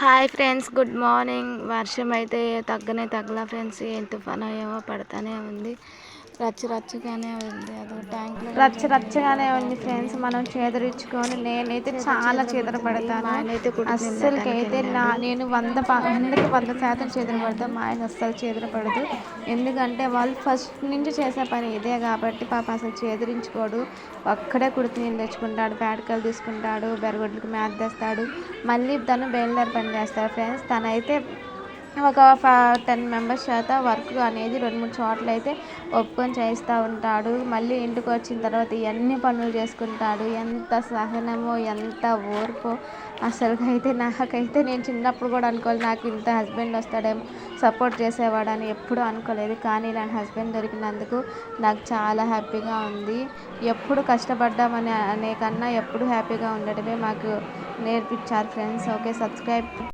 Hi friends good morning. వర్షం అయితే తగ్గనే తగ్గల friends ఏం తుఫాను ఏమో పడతానే ఉంది. రచ్చ రచ్చగానే ఉంది. అది ట్యాంక్ రచ్చ రచ్చగానే ఉంది ఫ్రెండ్స్. మనం చేదరించుకొని నేనైతే చాలా చేదర పడతాను. ఆయనైతే అస్సలకి అయితే నా నేను వంద వందకి వంద శాతం చేదర పడతాను మా ఆయన అస్సలు చేదర పడదు. ఎందుకంటే వాళ్ళు ఫస్ట్ నుంచి చేసే పని ఇదే కాబట్టి పాప అసలు చేదరించుకోడు. ఒక్కడే కుడితి నీళ్ళు తెచ్చుకుంటాడు పేడకలు తీసుకుంటాడు బెరగొడ్లకు మేత తెస్తాడు. మళ్ళీ తను బయలుదేరి పని చేస్తాడు ఫ్రెండ్స్. తనైతే ఒక టెన్ మెంబర్స్ చేత వర్క్ అనేది రెండు మూడు చోట్ల అయితే ఒప్పుకొని చేస్తూ ఉంటాడు. మళ్ళీ ఇంటికి వచ్చిన తర్వాత ఇవన్నీ పనులు చేసుకుంటాడు. ఎంత సహనమో ఎంత ఓర్పో. అసలుకైతే నాకైతే నేను చిన్నప్పుడు కూడా అనుకోవాలి నాకు ఇంత హస్బెండ్ వస్తాడేమో. సపోర్ట్ చేసేవాడని ఎప్పుడూ అనుకోలేదు. కానీ ఇలాంటి హస్బెండ్ దొరికినందుకు నాకు చాలా హ్యాపీగా ఉంది. ఎప్పుడు కష్టపడ్డామని అనే కన్నా ఎప్పుడు హ్యాపీగా ఉండటమే మాకు నేర్పించారు ఫ్రెండ్స్. Okay subscribe.